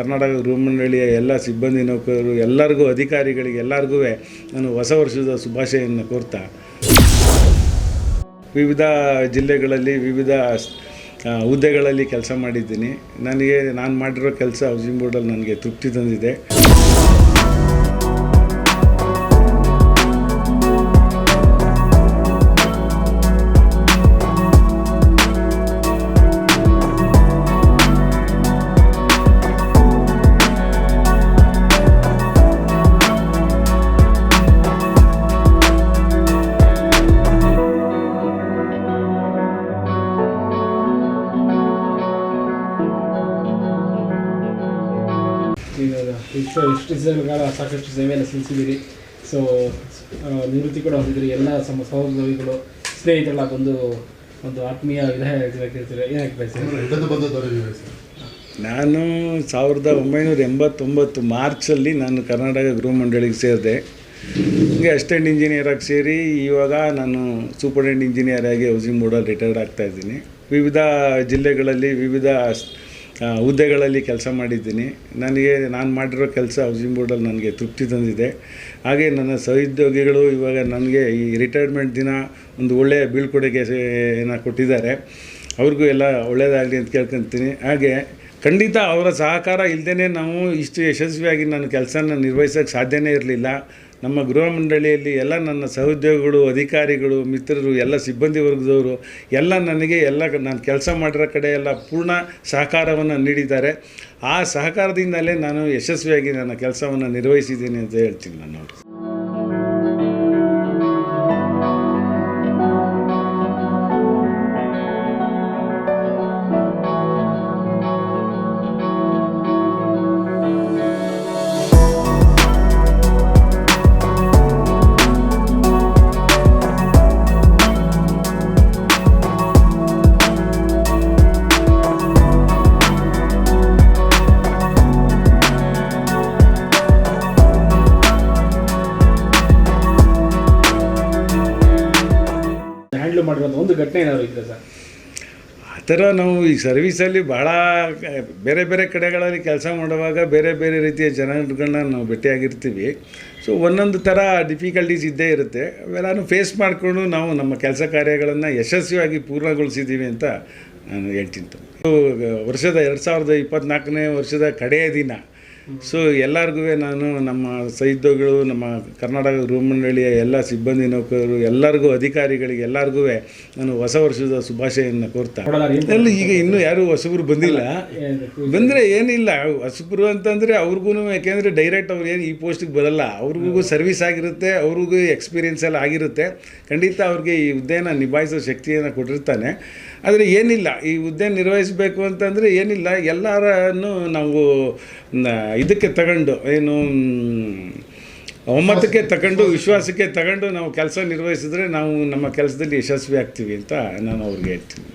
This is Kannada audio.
ಕರ್ನಾಟಕ ಗೃಹ ಮಂಡಳಿಯ ಎಲ್ಲ ಸಿಬ್ಬಂದಿ ನೌಕರರು, ಎಲ್ಲರಿಗೂ ಅಧಿಕಾರಿಗಳಿಗೆ ಎಲ್ಲರಿಗೂ ನಾನು ಹೊಸ ವರ್ಷದ ಶುಭಾಶಯವನ್ನು ಕೋರ್ತಾ. ವಿವಿಧ ಜಿಲ್ಲೆಗಳಲ್ಲಿ ವಿವಿಧ ಹುದ್ದೆಗಳಲ್ಲಿ ಕೆಲಸ ಮಾಡಿದ್ದೀನಿ. ನನಗೆ, ನಾನು ಮಾಡಿರೋ ಕೆಲಸ ಹೌಸಿಂಗ್ ಬೋರ್ಡಲ್ಲಿ ನನಗೆ ತೃಪ್ತಿ ತಂದಿದೆ. ಈಗ ಇಷ್ಟು ಇಷ್ಟು ದಿವಸಗಳ ಸಾಕಷ್ಟು ಸೇವೆಯನ್ನು ಸಲ್ಲಿಸಿದ್ದೀರಿ ಸೊ ನಿವೃತ್ತಿ ಕೂಡ ಹೊಂದಿದ್ದೀರಿ ಎಲ್ಲ ಸಮ ಸಹೋದ್ಯೋಗಿಗಳು ಸ್ನೇಹಿತರೆಲ್ಲ ಬಂದು ಒಂದು ಆತ್ಮೀಯ ನಾನು ಸಾವಿರದ ಒಂಬೈನೂರ ಎಂಬತ್ತೊಂಬತ್ತು ಮಾರ್ಚಲ್ಲಿ ನಾನು ಕರ್ನಾಟಕ ಗೃಹ ಮಂಡಳಿಗೆ ಸೇರಿದೆ. ಹೀಗೆ ಅಸಿಸ್ಟೆಂಟ್ ಇಂಜಿನಿಯರಾಗಿ ಸೇರಿ ಇವಾಗ ನಾನು ಸೂಪರ್ಡೆಂಟ್ ಇಂಜಿನಿಯರ್ ಆಗಿ ಹೌಸಿಂಗ್ ಬೋರ್ಡಲ್ಲಿ ರಿಟೈರ್ಡ್ ಆಗ್ತಾ ಇದ್ದೀನಿ. ವಿವಿಧ ಜಿಲ್ಲೆಗಳಲ್ಲಿ ವಿವಿಧ ಹುದ್ದೆಗಳಲ್ಲಿ ಕೆಲಸ ಮಾಡಿದ್ದೀನಿ. ನನಗೆ ನಾನು ಮಾಡಿರೋ ಕೆಲಸ ಹೌಸಿಂಗ್ ಬೋರ್ಡಲ್ಲಿ ನನಗೆ ತೃಪ್ತಿ ತಂದಿದೆ. ಹಾಗೆ ನನ್ನ ಸಹೋದ್ಯೋಗಿಗಳು ಇವಾಗ ನನಗೆ ಈ ರಿಟೈರ್ಮೆಂಟ್ ದಿನ ಒಂದು ಒಳ್ಳೆಯ ಬೀಳ್ಕೊಡುಗೆ ಏನ ಕೊಟ್ಟಿದ್ದಾರೆ. ಅವ್ರಿಗೂ ಎಲ್ಲ ಒಳ್ಳೆಯದಾಗಲಿ ಅಂತ ಕೇಳ್ಕೊತೀನಿ. ಹಾಗೆ ಖಂಡಿತ ಅವರ ಸಹಕಾರ ಇಲ್ಲದೇ ನಾವು ಇಷ್ಟು ಯಶಸ್ವಿಯಾಗಿ ನನ್ನ ಕೆಲಸನ ನಿರ್ವಹಿಸೋಕ್ಕೆ ಸಾಧ್ಯವೇ ಇರಲಿಲ್ಲ. ನಮ್ಮ ಗೃಹ ಮಂಡಳಿಯಲ್ಲಿ ಎಲ್ಲ ನನ್ನ ಸಹೋದ್ಯೋಗಿಗಳು, ಅಧಿಕಾರಿಗಳು, ಮಿತ್ರರು, ಎಲ್ಲ ಸಿಬ್ಬಂದಿ ವರ್ಗದವರು, ಎಲ್ಲ ನನಗೆ ಎಲ್ಲ ನಾನು ಕೆಲಸ ಮಾಡಿರೋ ಕಡೆ ಎಲ್ಲ ಪೂರ್ಣ ಸಹಕಾರವನ್ನು ನೀಡಿದ್ದಾರೆ. ಆ ಸಹಕಾರದಿಂದಲೇ ನಾನು ಯಶಸ್ವಿಯಾಗಿ ನನ್ನ ಕೆಲಸವನ್ನು ನಿರ್ವಹಿಸಿದ್ದೀನಿ ಅಂತ ಹೇಳ್ತೀನಿ ನಾನು. ಹ್ಯಾಂಡ್ಲ್ ಮಾಡಿರೋದು ಒಂದು ಘಟನೆ ಏನಾದ್ರು ಸರ್? ಆ ಥರ ನಾವು ಈ ಸರ್ವೀಸಲ್ಲಿ ಭಾಳ ಬೇರೆ ಬೇರೆ ಕಡೆಗಳಲ್ಲಿ ಕೆಲಸ ಮಾಡುವಾಗ ಬೇರೆ ಬೇರೆ ರೀತಿಯ ಜನಗಳನ್ನ ನಾವು ಭೇಟಿಯಾಗಿರ್ತೀವಿ. ಸೊ ಒಂದೊಂದು ಥರ ಡಿಫಿಕಲ್ಟೀಸ್ ಇದ್ದೇ ಇರುತ್ತೆ. ಅವೆಲ್ಲನೂ ಫೇಸ್ ಮಾಡಿಕೊಂಡು ನಾವು ನಮ್ಮ ಕೆಲಸ ಕಾರ್ಯಗಳನ್ನು ಯಶಸ್ವಿಯಾಗಿ ಪೂರ್ಣಗೊಳಿಸಿದ್ದೀವಿ ಅಂತ ನಾನು ಹೇಳ್ತೀನಿ ವರ್ಷದ ಎರಡು ಸಾವಿರದ ಇಪ್ಪತ್ತ್ನಾಲ್ಕನೇ ವರ್ಷದ ಕಡೆಯ ದಿನ. ಸೊ ಎಲ್ಲರಿಗೂ ನಾನು ನಮ್ಮ ಸೈದ್ಯಗಳು ನಮ್ಮ ಕರ್ನಾಟಕ ಗೃಹ ಮಂಡಳಿಯ ಎಲ್ಲ ಸಿಬ್ಬಂದಿ ನೌಕರರು, ಎಲ್ಲರಿಗೂ ಅಧಿಕಾರಿಗಳಿಗೆ ಎಲ್ಲರಿಗೂ ನಾನು ಹೊಸ ವರ್ಷದ ಶುಭಾಶಯವನ್ನು ಕೋರ್ತಾ. ಈಗ ಇನ್ನೂ ಯಾರು ಹೊಸಬರು ಬಂದಿಲ್ಲ. ಬಂದರೆ ಏನಿಲ್ಲ, ಹೊಸಬರು ಅಂತಂದರೆ ಅವ್ರಿಗೂ ಯಾಕೆಂದರೆ ಡೈರೆಕ್ಟ್ ಅವ್ರು ಏನು ಈ ಪೋಸ್ಟಿಗೆ ಬರಲ್ಲ. ಅವ್ರಿಗೂ ಸರ್ವಿಸ್ ಆಗಿರುತ್ತೆ ಅವ್ರಿಗೂ ಎಕ್ಸ್ಪೀರಿಯನ್ಸ್ ಎಲ್ಲ ಆಗಿರುತ್ತೆ. ಖಂಡಿತ ಅವ್ರಿಗೆ ಈ ಹುದ್ದೆನ ನಿಭಾಯಿಸೋ ಶಕ್ತಿಯನ್ನು ಕೊಟ್ಟಿರ್ತಾನೆ. ಆದರೆ ಏನಿಲ್ಲ, ಈ ಹುದ್ದೆ ನಿರ್ವಹಿಸಬೇಕು ಅಂತಂದರೆ ಏನಿಲ್ಲ. ಎಲ್ಲರನ್ನು ನಾವು ಇದಕ್ಕೆ ತಗೊಂಡು, ಏನು, ಒಮ್ಮತಕ್ಕೆ ತಗೊಂಡು, ವಿಶ್ವಾಸಕ್ಕೆ ತಗೊಂಡು ನಾವು ಕೆಲಸ ನಿರ್ವಹಿಸಿದ್ರೆ ನಾವು ನಮ್ಮ ಕೆಲಸದಲ್ಲಿ ಯಶಸ್ವಿ ಆಗ್ತೀವಿ ಅಂತ ನಾನು ಅವ್ರಿಗೆ ಹೇಳ್ತೀನಿ.